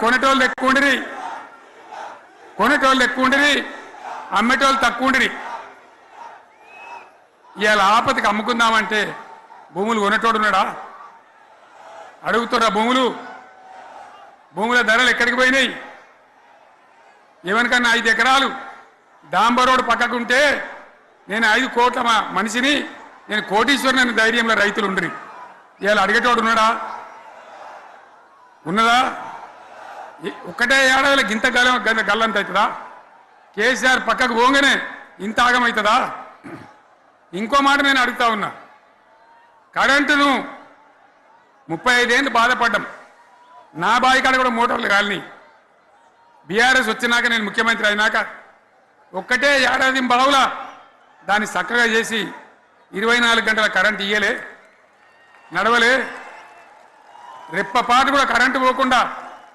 కొనేటోళ్ళు ఎక్కువ ఉండిరి. కొనేటోళ్ళు ఎక్కువ ఉండిరి అమ్మేటోళ్ళు తక్కువ ఉండిరి. ఇవాళ ఆపదకి అమ్ముకుందామంటే భూములు కొనేటోడు ఉన్నాడా? అడుగుతున్నా భూములు. భూముల ధరలు ఎక్కడికి పోయినాయి? ఎవరికన్నా ఐదు ఎకరాలు డాంబర్ రోడ్ పక్కకుంటే నేను ఐదు కోట్ల మనిషిని నేను కోటీశ్వరుని అనే ధైర్యంలో రైతులు ఉండరు. ఇవాళ అడిగేటోడు ఉన్నాడా? ఉన్నదా? ఒక్కటే ఏడాదిలో గింత గల గల్లంత అవుతుందా? కేసీఆర్ పక్కకు పోగానే ఇంత ఆగమవుతుందా ఇంకో మాట నేను అడుగుతా ఉన్నా. కరెంటును ముప్పై ఐదేళ్ళు బాధపడ్డం. నా బావి కాడ కూడా మోటార్లు కాలని బీఆర్ఎస్ వచ్చినాక నేను ముఖ్యమంత్రి అయినాక ఒక్కటే ఏడాది బావుల దాన్ని చక్కగా చేసి ఇరవై నాలుగు గంటల కరెంట్ ఇయ్యలే నడవలే. రెప్పపాటు కూడా కరెంటు పోకుండా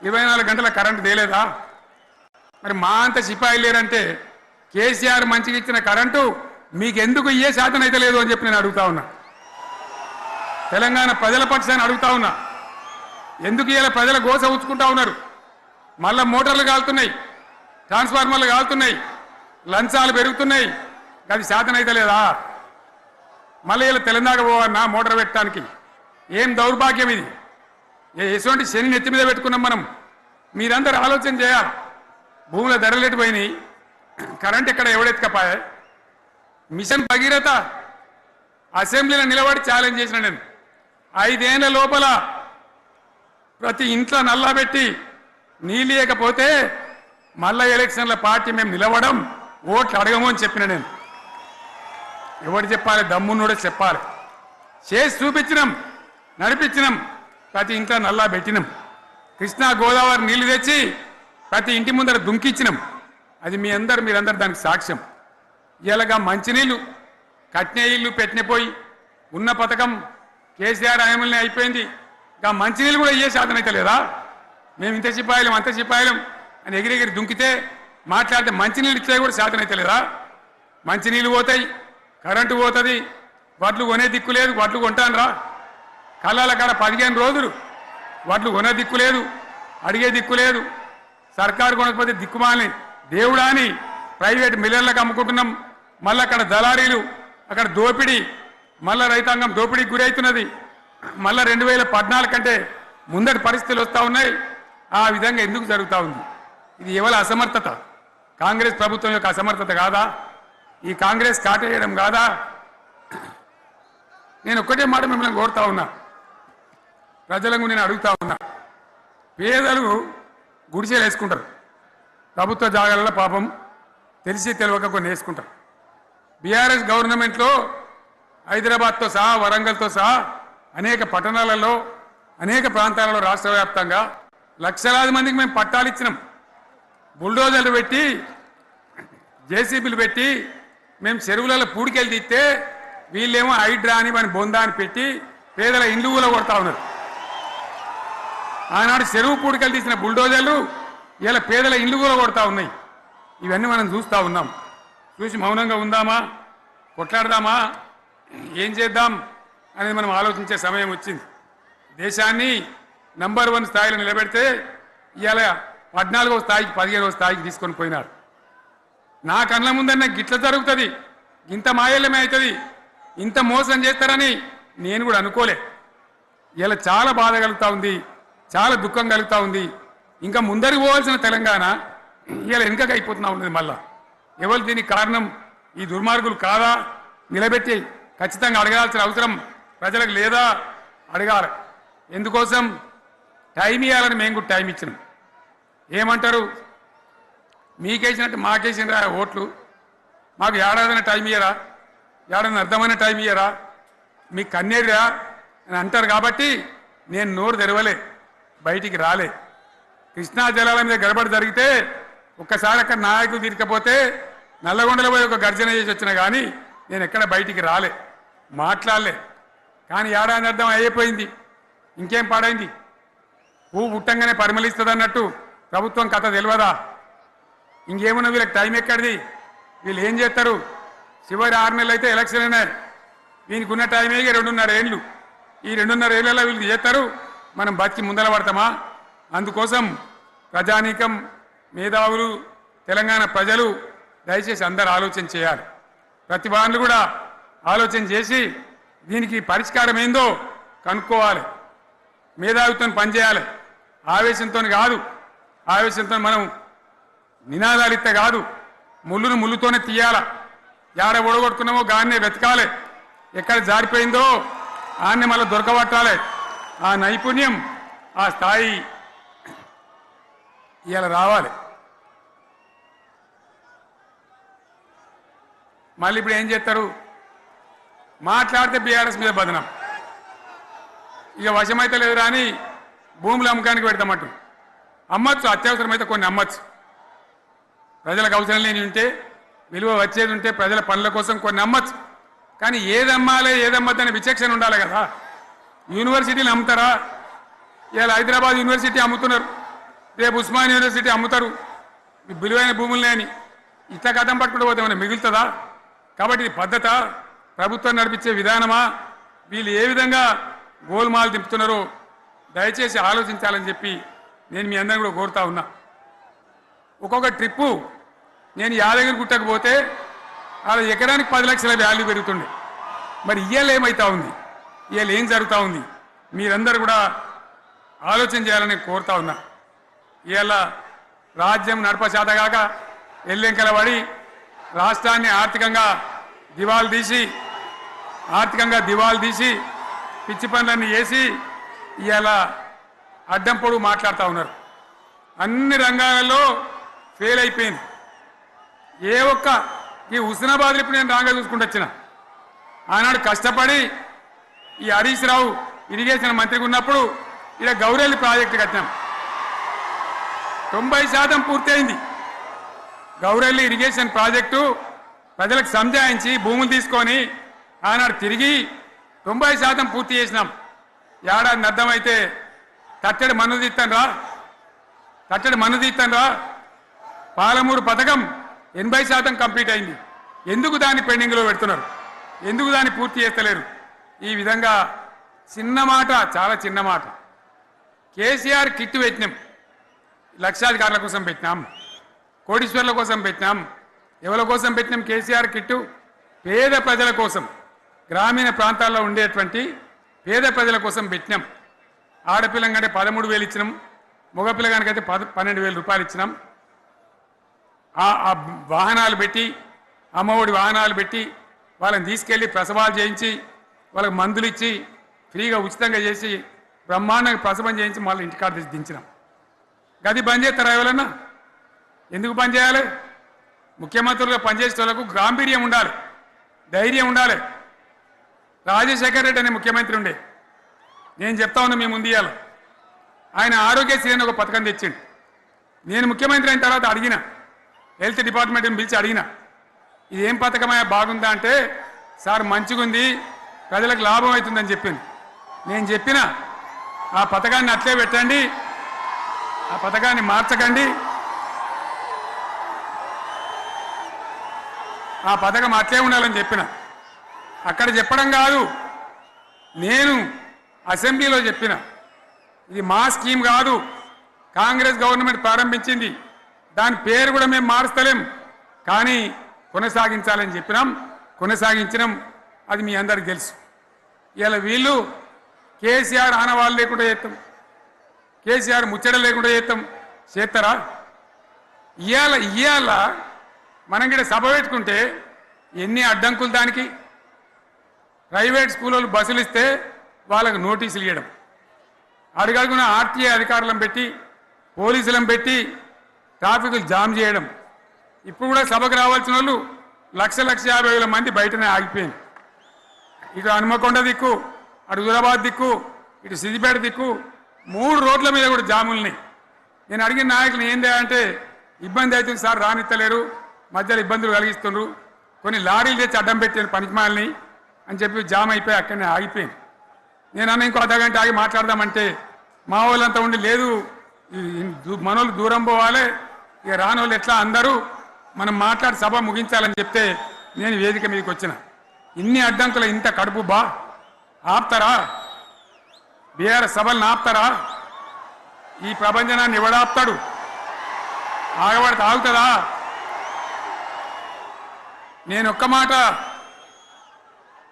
ఇరవై నాలుగు గంటల కరెంటు తేలేదా? మరి మా అంత సిపాయి లేరంటే కేసీఆర్ మంచిగా ఇచ్చిన కరెంటు మీకెందుకు ఏ శాతం అయితే లేదు అని చెప్పి నేను అడుగుతా ఉన్నా. తెలంగాణ ప్రజల పక్షాన్ని అడుగుతా ఉన్నా. ఎందుకు ఇలా ప్రజల గోస ఉంచుకుంటా ఉన్నారు? మళ్ళా మోటార్లు కాలుతున్నాయి ట్రాన్స్ఫార్మర్లు కాలుతున్నాయి లంచాలు పెరుగుతున్నాయి. అది శాతం అయితే లేదా? మళ్ళీ ఇలా తెలంగాణ పోవన్నా మోటార్ పెట్టడానికి? ఏం దౌర్భాగ్యం ఇది? ఎటువంటి శని నెత్తి మీద పెట్టుకున్నాం మనం. మీరందరూ ఆలోచన చేయాలి. భూముల ధరలు పోయినాయి కరెంట్ ఎక్కడ ఎవడెత్తుకపోయా? మిషన్ భగీరథ అసెంబ్లీలో నిలబడి ఛాలెంజ్ చేసిన నేను. ఐదేళ్ళ లోపల ప్రతి ఇంట్లో నల్లబెట్టి నీళ్ళు మళ్ళా ఎలక్షన్ల పార్టీ మేము నిలవడం ఓట్లు అడగము అని చెప్పిన నేను. ఎవరు చెప్పాలి? దమ్మున్నోడే చెప్పాలి. చేసి చూపించినాం నడిపించినాం. ప్రతి ఇంట్లో నల్లా పెట్టినాం. కృష్ణా గోదావరి నీళ్ళు తెచ్చి ప్రతి ఇంటి ముందర దుంకిచ్చినాం. అది మీ అందరు మీరందరు దానికి సాక్ష్యం. ఇలాగా మంచినీళ్ళు కట్నే ఇల్లు పెట్టిన పోయి ఉన్న పథకం కేసీఆర్ ఆయమల్ని అయిపోయింది. ఇంకా మంచినీళ్ళు కూడా ఇయ్యే శాతం అయితే లేదా? మేము ఇంత సిపాయిలం అంత సిపాయిలం అని ఎగిరెగిరి దుంకితే మాట్లాడితే మంచినీళ్ళు ఇచ్చే కూడా శాతం అయితే లేదా? మంచినీళ్ళు పోతాయి కరెంటు పోతుంది వడ్లు కొనే దిక్కు లేదు వడ్లు కొంటాను రా కళ్ళాల కాడ పదిహేను రోజులు. వడ్లు కొనే దిక్కు లేదు అడిగే దిక్కు లేదు. సర్కారు కొనకపోతే దిక్కుమాలని. దేవుడా అని ప్రైవేట్ మిల్లర్లకు అమ్ముకుంటున్నాం. మళ్ళీ అక్కడ దళారీలు అక్కడ దోపిడీ మళ్ళీ రైతాంగం దోపిడీకి గురవుతున్నది మళ్ళీ రెండు వేల పద్నాలుగు కంటే ముందటి పరిస్థితులు వస్తూ ఉన్నాయి. ఆ విధంగా ఎందుకు జరుగుతూ ఉంది? ఇది ఎవరి అసమర్థత? కాంగ్రెస్ ప్రభుత్వం యొక్క అసమర్థత కాదా? ఈ కాంగ్రెస్ కాటేయడం కాదా? నేను ఒక్కటే మాట మిమ్మల్ని కోరుతా ఉన్నా. ప్రజలకు నేను అడుగుతా ఉన్నా. పేదలు గుడిసెలు వేసుకుంటారు. ప్రభుత్వ జాగాలలో పాపం తెలిసి తెలియక కొన్ని వేసుకుంటారు. బీఆర్ఎస్ గవర్నమెంట్లో హైదరాబాద్తో సహా వరంగల్తో సహా అనేక పట్టణాలలో అనేక ప్రాంతాలలో రాష్ట్ర వ్యాప్తంగా లక్షలాది మందికి మేము పట్టాలు ఇచ్చినాం. బుల్డోజర్లు పెట్టి జేసీబీలు పెట్టి మేము చెరువులలో పూడికెళ్ళి తీస్తే వీళ్ళేమో హైడ్రా అని మన బొందా అని పెట్టి పేదల ఇండ్లు కూడా కొడతా ఉన్నారు. ఆనాడు చెరువు పూడికలు తీసిన బుల్డోజర్లు ఇలా పేదల ఇండ్లు కూడా కొడతా ఉన్నాయి. ఇవన్నీ మనం చూస్తూ ఉన్నాం. చూసి మౌనంగా ఉందామా? కొట్లాడదామా? ఏం చేద్దాం? అనేది మనం ఆలోచించే సమయం వచ్చింది. దేశాన్ని నంబర్ వన్ స్థాయిలో నిలబెడితే ఇవాళ పద్నాలుగో స్థాయికి పదిహేనవ స్థాయికి తీసుకొని పోయినారు. నా కళ్ళ ముందన్న గిట్ల జరుగుతుంది. ఇంత మాయల్యమే అవుతుంది. ఇంత మోసం చేస్తారని నేను కూడా అనుకోలే. ఇలా చాలా బాధ కలుగుతూ ఉంది. చాలా దుఃఖం కలుగుతూ ఉంది. ఇంకా ముందరికి పోవాల్సిన తెలంగాణ ఇలా వెనుకగా అయిపోతున్నా ఉన్నది మళ్ళా. ఎవరు దీనికి కారణం? ఈ దుర్మార్గులు కాదా? నిలబెట్టి ఖచ్చితంగా అడగాల్సిన అవసరం ప్రజలకు లేదా? అడగాలి. ఎందుకోసం? టైం ఇవ్వాలని మేము కూడా టైం ఇచ్చినాం. ఏమంటారు? మీకేసినట్టు మాకేసినరా ఓట్లు? మాకు ఏడాదిన టైం ఇయ్యరా? ఏడాదిన అర్థమైన టైం ఇయ్యరా? మీకు కన్నేరురా? అని అంటారు కాబట్టి నేను నోరు తెరవలే. బయటికి రాలే. కృష్ణా జలాల మీద గడబడి జరిగితే ఒక్కసారి అక్కడ నాయకులు తీరకపోతే నల్లగొండలో పోయి ఒక గర్జన చేసి వచ్చిన కానీ నేను ఎక్కడ బయటికి రాలే. మాట్లాడలే. కానీ ఏడాది అర్థం అయిపోయింది. ఇంకేం పాడైంది? పువ్వు పుట్టంగానే పరిమళిస్తుంది అన్నట్టు ప్రభుత్వం కథ తెలియదా ఇంకేమున్నా వీళ్ళకి టైం ఎక్కడిది? వీళ్ళు ఏం చేస్తారు? చివరి ఆరు నెలలు అయితే ఎలక్షన్ అయినాయి. దీనికి ఉన్న టైమే ఇక రెండున్నర ఏళ్ళు. ఈ రెండున్నర ఏళ్ళలో వీళ్ళు చేస్తారు? మనం బతికి ముందర పడతామా? అందుకోసం ప్రజానీకం మేధావులు తెలంగాణ ప్రజలు దయచేసి అందరు ఆలోచన చేయాలి. ప్రతి వాళ్ళు కూడా ఆలోచన చేసి దీనికి పరిష్కారం ఏందో కనుక్కోవాలి. మేధావితో పనిచేయాలి. ఆవేశంతో కాదు. ఆవేశంతో మనం నినాదాలు కాదు. ముళ్ళును ముళ్ళుతోనే తీయాల? యాడ ఒడగొట్టుకున్నామో గాన్నే వెతకాలి. ఎక్కడ జారిపోయిందో ఆన్నే మళ్ళీ దొరకబట్టాలి. ఆ నైపుణ్యం ఆ స్థాయి ఇలా రావాలి. మళ్ళీ ఇప్పుడు ఏం చేస్తారు? మాట్లాడితే బీఆర్ఎస్ మీద బదనం. ఇక వశమైతే లేదు రాని భూములు అమ్మకానికి పెడతామట్టు అమ్మచ్చు అత్యవసరమైతే కొన్ని అమ్మచ్చు. ప్రజలకు అవసరం లేని ఉంటే విలువ వచ్చేది ఉంటే ప్రజల పనుల కోసం కొన్ని అమ్మచ్చు. కానీ ఏది అమ్మాలి ఏది అమ్మద్దని విచక్షణ ఉండాలి కదా. యూనివర్సిటీలు అమ్ముతారా? ఇవాళ హైదరాబాద్ యూనివర్సిటీ అమ్ముతున్నారు. రేపు ఉస్మాన్ యూనివర్సిటీ అమ్ముతారు. విలువైన భూములు అని ఇట్లా కథం పట్టుకుంటూ పోతే ఏమైనా మిగులుతుందా? కాబట్టి ఇది పద్ధత. ప్రభుత్వం నడిపించే విధానమా? వీళ్ళు ఏ విధంగా గోల్మాలు దింపుతున్నారో దయచేసి ఆలోచించాలని చెప్పి నేను మీ అందరిని కూడా కోరుతా ఉన్నా. ఒక్కొక్క ట్రిప్పు నేను యాదగిరి గుట్టకపోతే అలా ఎకరానికి పది లక్షల వ్యాల్యూ పెరుగుతుండే. మరి ఇవాళ ఉంది? ఇవాళ ఏం జరుగుతూ ఉంది? మీరందరూ కూడా ఆలోచన చేయాలని కోరుతా ఉన్నా. ఇవాళ రాజ్యం నడపచేతగాక ఎల్లెంకల పడి రాష్ట్రాన్ని ఆర్థికంగా దివాలు తీసి ఆర్థికంగా దివాలు తీసి పిచ్చి పనులన్నీ వేసి ఇవాళ అడ్డం పొడుగు మాట్లాడుతూ ఉన్నారు. అన్ని రంగాలలో ఫెయిల్ అయిపోయింది. ఏ ఒక్క ఈ హుస్నాబాద్ ఇప్పుడు నేను రాగా చూసుకుంటూ వచ్చిన. ఆనాడు కష్టపడి ఈ హరీష్ రావు ఇరిగేషన్ మంత్రిగా ఉన్నప్పుడు ఇలా గౌరెల్లి ప్రాజెక్టు కట్టినాం. తొంభై శాతం పూర్తయింది. గౌరెల్లి ఇరిగేషన్ ప్రాజెక్టు ప్రజలకు సంజాయించి భూములు తీసుకొని ఆనాడు తిరిగి తొంభై శాతం పూర్తి చేసినాం. ఏడాది అర్థమైతే తట్టడి మన్ను తీస్తాను రా. తట్టడి మన్ను తీస్తాను రా. పాలమూరు పథకం ఎనభై శాతం కంప్లీట్ అయింది. ఎందుకు దాన్ని పెండింగ్లో పెడుతున్నారు? ఎందుకు దాన్ని పూర్తి చేస్తలేరు? ఈ విధంగా చిన్న మాట చాలా చిన్న మాట. కేసీఆర్ కిట్ పెట్టినాం. లక్షాధికారుల కోసం పెట్టినాం. కోటీశ్వర్ల కోసం పెట్టినాం. ఎవరి కోసం పెట్టినాం కేసీఆర్ కిట్టు? పేద ప్రజల కోసం. గ్రామీణ ప్రాంతాల్లో ఉండేటువంటి పేద ప్రజల కోసం పెట్టినాం. ఆడపిల్లంకంటే పదమూడు వేలు ఇచ్చినాం. మగపిల్లగానికైతే పద పన్నెండు వేల రూపాయలు ఇచ్చినాం. ఆ వాహనాలు పెట్టి అమ్మఒడి వాహనాలు పెట్టి వాళ్ళని తీసుకెళ్ళి ప్రసవాలు చేయించి వాళ్ళకి మందులు ఇచ్చి ఫ్రీగా ఉచితంగా చేసి బ్రహ్మాండంగా ప్రసవం చేయించి మళ్ళీ ఇంటికాడ దించినాం. గది బంద్ చేస్తారా ఎవరన్నా? ఎందుకు బంద్ చేయాలి? ముఖ్యమంత్రులుగా పనిచేసే వాళ్ళకు గాంభీర్యం ఉండాలి ధైర్యం ఉండాలి. రాజశేఖర్ రెడ్డి అనే ముఖ్యమంత్రి ఉండే. నేను చెప్తా ఉన్నా మేము ముందు ఆయన ఆరోగ్యశ్రీ అని ఒక పథకం తెచ్చిండు. నేను ముఖ్యమంత్రి అయిన తర్వాత అడిగిన హెల్త్ డిపార్ట్మెంట్ని పిలిచి అడిగిన ఇది ఏం పథకమయ్యా బాగుందా? అంటే సార్ మంచిగుంది ప్రజలకు లాభం అవుతుందని చెప్పింది. నేను చెప్పిన ఆ పథకాన్ని అట్లే పెట్టండి ఆ పథకాన్ని మార్చకండి. ఆ పథకం అట్లే ఉండాలని చెప్పిన. అక్కడ చెప్పడం కాదు నేను అసెంబ్లీలో చెప్పిన. ఇది మా స్కీమ్ కాదు కాంగ్రెస్ గవర్నమెంట్ ప్రారంభించింది. దాని పేరు కూడా మేము మారుస్తలేం కానీ కొనసాగించాలని చెప్పినాం. కొనసాగించినాం అది మీ అందరికి తెలుసు. ఇలా వీళ్ళు కేసీఆర్ ఆనవాళ్ళు లేకుండా చేస్తాం. కేసీఆర్ ముచ్చట లేకుండా చేస్తాం. చేస్తారా? ఇవాళ ఇవాళ మనం కూడా సభ పెట్టుకుంటే ఎన్ని అడ్డంకులు దానికి? ప్రైవేట్ స్కూళ్ళు బస్సులు ఇస్తే వాళ్ళకు నోటీసులు ఇవ్వడం అడుగడుగున ఆర్టీఏ అధికారులను పెట్టి పోలీసులను పెట్టి ట్రాఫిక్లు జామ్ చేయడం. ఇప్పుడు కూడా సభకు రావాల్సిన వాళ్ళు లక్ష లక్ష యాభై వేల మంది బయటనే ఆగిపోయింది ఇటు హనుమకొండ దిక్కు అటు హుజరాబాద్ దిక్కు ఇటు సిద్దిపేట దిక్కు మూడు రోడ్ల మీద కూడా జాములున్నాయి నేను అడిగిన నాయకులు ఏంది అంటే ఇబ్బంది అవుతుంది సార్ రానిత్తలేరు మధ్యలో ఇబ్బందులు కలిగిస్తుండ్రు కొన్ని లారీలు తెచ్చి అడ్డం పెట్టాను పనికిమాలని అని చెప్పి జామ్ అయిపోయి అక్కడనే ఆగిపోయింది. నేను అన్న ఇంకో అర్ధగంట ఆగి మాట్లాడదామంటే మా వాళ్ళంతా ఉండి లేదు మనోళ్ళు దూరం పోవాలి ఇక రాని వాళ్ళు ఎట్లా అందరూ మనం మాట్లాడి సభ ముగించాలని చెప్తే నేను వేదిక మీదకి వచ్చినా. ఇన్ని అడ్డంకులు ఇంత కడుపు బా. ఆపుతారా? బీఆర్ఎస్ సభలను ఆపుతారా? ఈ ప్రపంచనాన్ని ఎవడాపుతాడు ఆగబడితే ఆగుతుందా నేను ఒక్క మాట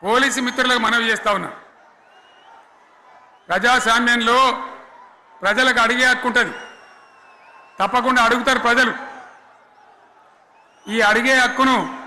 పోలీసు మిత్రులకు మనవి చేస్తా ఉన్నా. ప్రజాస్వామ్యంలో ప్రజలకు అడిగే హక్కు ఉంటుంది తప్పకుండా అడుగుతారు ప్రజలు. ఈ అడిగే హక్కును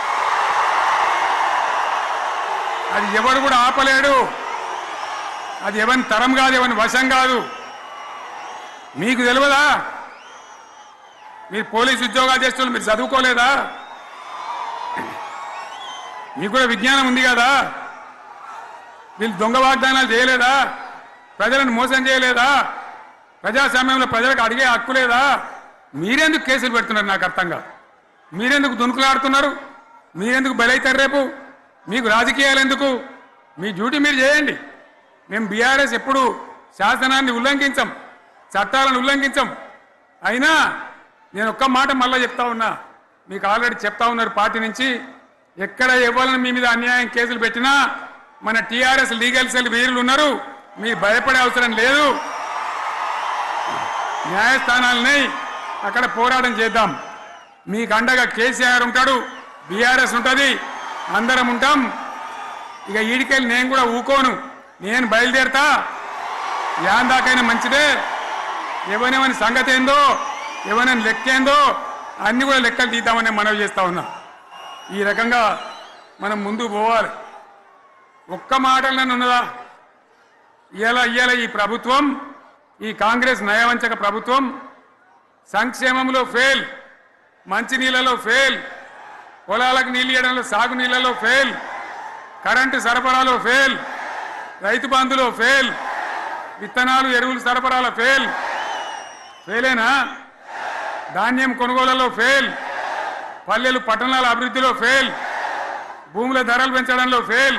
అది ఎవడు కూడా ఆపలేడు. అది ఎవరిని తరం కాదు ఎవరిని వశం కాదు. మీకు తెలియదా? మీరు పోలీస్ ఉద్యోగాలు చేస్తున్నారు మీరు చదువుకోలేదా? మీకు కూడా విజ్ఞానం ఉంది కదా? వీళ్ళు దొంగ వాగ్దానాలు చేయలేదా? ప్రజలను మోసం చేయలేదా? ప్రజాస్వామ్యంలో ప్రజలకు అడిగే హక్కు లేదా? మీరెందుకు కేసులు పెడుతున్నారు నాకు అర్థం కాదు. మీరెందుకు దునుకులాడుతున్నారు? మీరెందుకు బలైతారు రేపు? మీకు రాజకీయాలు ఎందుకు? మీ డ్యూటీ మీరు చేయండి. మేము బీఆర్ఎస్ ఎప్పుడు శాసనాన్ని ఉల్లంఘించం చట్టాలను ఉల్లంఘించం. అయినా నేను ఒక్క మాట మళ్ళీ చెప్తా ఉన్నా. మీకు ఆల్రెడీ చెప్తా ఉన్నారు పార్టీ నుంచి. ఎక్కడ ఇవ్వాలని మీ మీద అన్యాయం కేసులు పెట్టినా మన టీఆర్ఎస్ లీగల్ సెల్ వీరులు ఉన్నారు. మీ భయపడే అవసరం లేదు. న్యాయస్థానాలని అక్కడ పోరాటం చేద్దాం. మీకు అండగా కేసీఆర్ ఉంటాడు బీఆర్ఎస్ ఉంటుంది. అందరం ఉంటాం. ఇక ఈడికెళ్ళి నేను కూడా ఊకోను. నేను బయలుదేరతా. యాందాకైనా మంచిదే. ఎవరెవరి సంగతి ఏందో ఎవరైనా లెక్కేందో అన్నీ కూడా లెక్కలు తీద్దామని మనవి చేస్తా ఉన్నా. ఈ రకంగా మనం ముందు పోవాలి. ఒక్క మాటలను ఉన్నదా? ఇలా ఇవాళ ఈ ప్రభుత్వం ఈ కాంగ్రెస్ నయవంచక ప్రభుత్వం సంక్షేమంలో ఫెయిల్ మంచినీళ్ళలో ఫెయిల్ పొలాలకు నీళ్ళు ఇవ్వడంలో సాగు నీళ్ళలో ఫెయిల్ కరెంటు సరఫరాలో ఫెయిల్ రైతు బంధులో ఫెయిల్ విత్తనాలు ఎరువులు సరఫరాలో ఫెయిల్ ఫెయిలేనా ధాన్యం కొనుగోలలో ఫెయిల్ పల్లెలు పట్టణాల అభివృద్ధిలో ఫెయిల్ భూముల ధరలు పెంచడంలో ఫెయిల్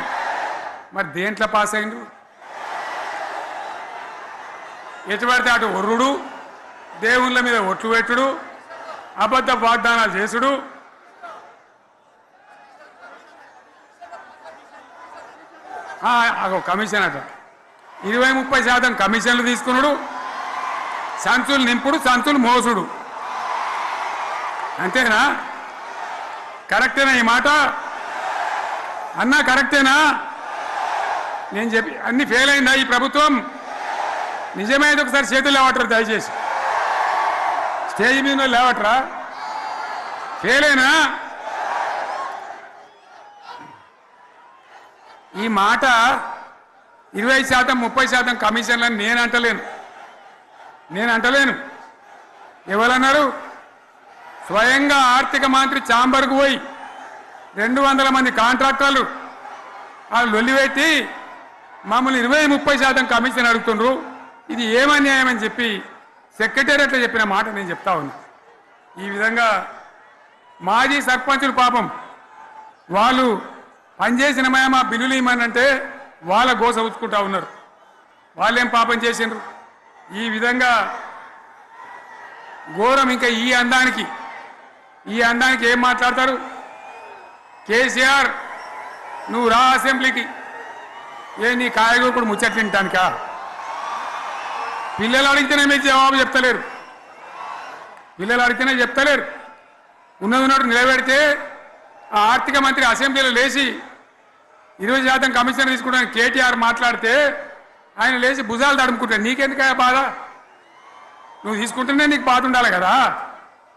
మరి దేంట్లో పాస్ అయిండు? ఎటువంటి అటు ఒర్రుడు దేవుళ్ళ మీద ఒట్లు పెట్టుడు అబద్ధ వాగ్దానాలు చేసుడు ఆ, అగో కమిషన్ అట ఇరవై ముప్పై శాతం కమిషన్లు తీసుకున్నాడు. సంచులు నింపుడు సంచులు మోసుడు. అంతేనా? కరెక్టేనా ఈ మాట? అన్నా కరెక్టేనా? నేను చెప్పి అన్ని ఫెయిల్ అయిందా ఈ ప్రభుత్వం? నిజమైంది ఒకసారి చేతులు లేవటరు దయచేసి. స్టేజ్ మీద ఉన్న లేవట్రా? అయినా ఈ మాట ఇరవై శాతం ముప్పై శాతం కమిషన్లని నేను అంటలేను. నేను అంటలేను. ఎవరన్నారు? స్వయంగా ఆర్థిక మంత్రి చాంబర్కు పోయి రెండు వందల మంది కాంట్రాక్టర్లు వాళ్ళు లొల్లిపెట్టి మమ్మల్ని ఇరవై ముప్పై శాతం కమిషన్ అడుగుతుండ్రు. ఇది ఏమన్యాయం అని చెప్పి సెక్రటేరియట్లో చెప్పిన మాట నేను చెప్తా ఉన్నా. ఈ విధంగా మాజీ సర్పంచులు పాపం వాళ్ళు పనిచేసిన మా బిల్లులు ఇమ్మనంటే వాళ్ళ గోస ఉచ్చుకుంటా ఉన్నారు. వాళ్ళేం పాపం చేసిండ్రు? ఈ విధంగా ఘోరం ఇంకా ఈ అందానికి. ఈ అందానికి ఏం మాట్లాడతారు? కేసీఆర్ నువ్వు రా అసెంబ్లీకి. ఏ నీ కాయగూరుకుడు ముచ్చట్లు తింటానికా? పిల్లలు అడిగితేనే మీరు జవాబు చెప్తలేరు. పిల్లలు అడిగితేనే చెప్తలేరు. ఉన్నది ఉన్నట్టు నిలబెడితే ఆ ఆర్థిక మంత్రి అసెంబ్లీలో లేచి ఇరవై శాతం కమిషన్ తీసుకోవడానికి కేటీఆర్ మాట్లాడితే ఆయన లేచి భుజాలు తడుముకుంటాడు నీకెందుకయ్యా బాధ? నువ్వు తీసుకుంటేనే నీకు బాధ ఉండాలి కదా.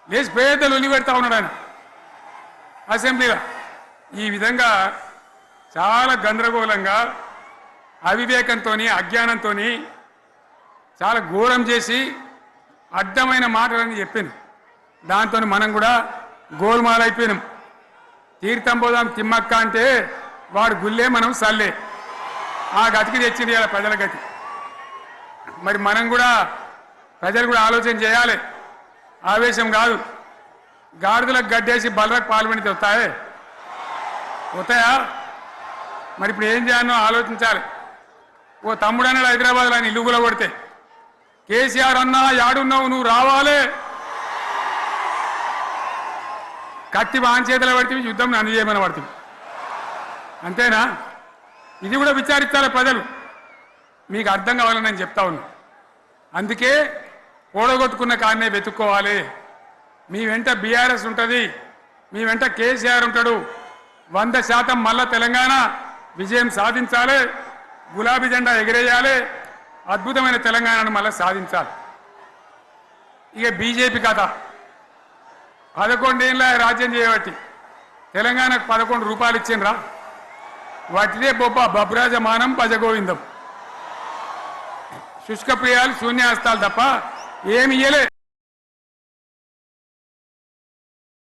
లేచి పేదలు ఉల్లి పెడతా ఉన్నాడు ఆయన అసెంబ్లీలో. ఈ విధంగా చాలా గందరగోళంగా అవివేకంతో అజ్ఞానంతో చాలా ఘోరం చేసి అడ్డమైన మాటలని చెప్పాను. దాంతో మనం కూడా గోల్మాలైపోయినాం. తీర్థం పోదాం తిమ్మక్క అంటే వాడు గుల్లే మనం సల్లే. ఆ గతికి తెచ్చింది ఇలా ప్రజల గతి. మరి మనం కూడా ప్రజలు కూడా ఆలోచన చేయాలి. ఆవేశం కాదు. గాడిదలకు గడ్డేసి బలరకు పాల్పడితే వస్తాయే? వస్తాయా? మరి ఇప్పుడు ఏం చేయాలో ఆలోచించాలి. ఓ తమ్ముడు అన్నాడు హైదరాబాద్లో ఆయన ఇల్లు కూడా కొడితే కేసీఆర్ అన్నా యాడున్నావు నువ్వు రావాలే. కత్తి వాన్ చేతిలో పడితే యుద్ధం నన్ను చేయమని పడుతుంది. అంతేనా? ఇది కూడా విచారించాలి ప్రజలు. మీకు అర్థం కావాలని నేను చెప్తా ఉన్నా. అందుకే ఓడగొట్టుకున్న కాన్నే వెతుక్కోవాలి. మీ వెంట బీఆర్ఎస్ ఉంటుంది. మీ వెంట కేసీఆర్ ఉంటాడు. వంద శాతం మళ్ళా తెలంగాణ విజయం సాధించాలి. గులాబీ జెండా ఎగిరేయాలి. అద్భుతమైన తెలంగాణను మళ్ళీ సాధించాలి. ఇక బీజేపీ కథ. పదకొండేళ్ళ రాజ్యం చేయబట్టి తెలంగాణకు పదకొండు రూపాయలు ఇచ్చిండ్రా. వాటిదే బొబ్బ బబ్రాజమానం భజగోవిందం శుష్క ప్రియాలు శూన్యాస్తాలు తప్ప ఏమి ఇయ్యలే.